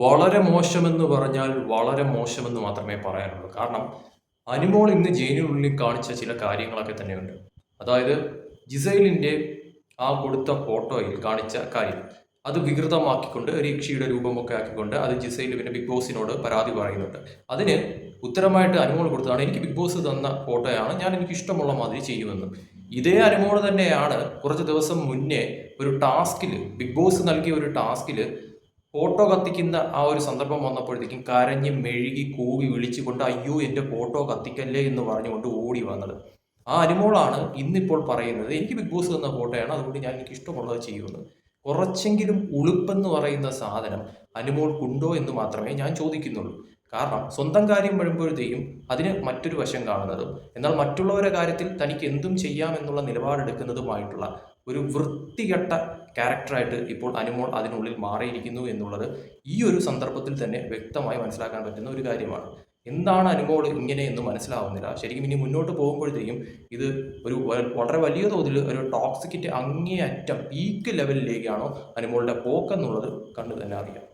വളരെ മോശമെന്ന് പറഞ്ഞാൽ വളരെ മോശമെന്ന് മാത്രമേ പറയാനുള്ളൂ. കാരണം അനുമോൾ ഇന്ന് ജയിലിനുള്ളിൽ കാണിച്ച ചില കാര്യങ്ങളൊക്കെ തന്നെയുണ്ട്. അതായത് ജിസൈലിന്റെ ആ കൊടുത്ത ഫോട്ടോയിൽ കാണിച്ച കാര്യം. അത് വികൃതമാക്കിക്കൊണ്ട് രീക്ഷയുടെ രൂപമൊക്കെ ആക്കിക്കൊണ്ട് അത് ജിസൈൽ പിന്നെ ബിഗ് ബോസിനോട് പരാതി പറയുന്നുണ്ട്. അതിന് ഉത്തരമായിട്ട് അനുമോൾ കൊടുത്തതാണ് എനിക്ക് ബിഗ് ബോസ് തന്ന ഫോട്ടോയാണ് ഞാൻ എനിക്ക് ഇഷ്ടമുള്ള മാതിരി ചെയ്യുമെന്ന്. ഇതേ അനുമോൾ തന്നെയാണ് കുറച്ച് ദിവസം മുന്നേ ഒരു ടാസ്കിൽ ബിഗ് ബോസ് നൽകിയ ഒരു ടാസ്കിൽ ഫോട്ടോ കത്തിക്കുന്ന ആ ഒരു സന്ദർഭം വന്നപ്പോഴത്തേക്കും കരഞ്ഞ് മെഴുകി കൂവി വിളിച്ചുകൊണ്ട് അയ്യോ എന്റെ ഫോട്ടോ കത്തിക്കല്ലേ? എന്ന് പറഞ്ഞുകൊണ്ട് ഓടി വന്നത്. ആ അനുമോളാണ് ഇന്നിപ്പോൾ പറയുന്നത് എനിക്ക് ബിഗ് ബോസ് തന്ന ഫോട്ടോയാണ് അതുകൊണ്ട് ഞാൻ എനിക്ക് ഇഷ്ടമുള്ളത് ചെയ്യുമെന്ന്. കുറച്ചെങ്കിലും ഉളുപ്പെന്ന് പറയുന്ന സാധനം അനുമോൾക്കുണ്ടോ എന്ന് മാത്രമേ ഞാൻ ചോദിക്കുന്നുള്ളൂ. കാരണം സ്വന്തം കാര്യം വരുമ്പോഴത്തേക്കും അതിന് മറ്റൊരു വശം കാണുന്നതും എന്നാൽ മറ്റുള്ളവരുടെ കാര്യത്തിൽ തനിക്ക് എന്തും ചെയ്യാമെന്നുള്ള നിലപാടെടുക്കുന്നതുമായിട്ടുള്ള ഒരു വൃത്തികെട്ട ക്യാരക്ടറായിട്ട് ഇപ്പോൾ അനുമോൾ അതിനുള്ളിൽ മാറിയിരിക്കുന്നു എന്നുള്ളത് ഈ ഒരു സന്ദർഭത്തിൽ തന്നെ വ്യക്തമായി മനസ്സിലാക്കാൻ പറ്റുന്ന ഒരു കാര്യമാണ്. എന്താണ് അനുമോൾ ഇങ്ങനെ എന്ന് മനസ്സിലാവുന്നില്ല. ശരിക്കും ഇനി മുന്നോട്ട് പോകുമ്പോഴത്തേക്കും ഇത് ഒരു വളരെ വലിയ തോതിൽ ഒരു ടോക്സിക്കിന്റെ അങ്ങേയറ്റം പീക്ക് ലെവലിലേക്കാണോ അനുമോളുടെ പോക്കെന്നുള്ളത് കണ്ടു തന്നെ അറിയാം.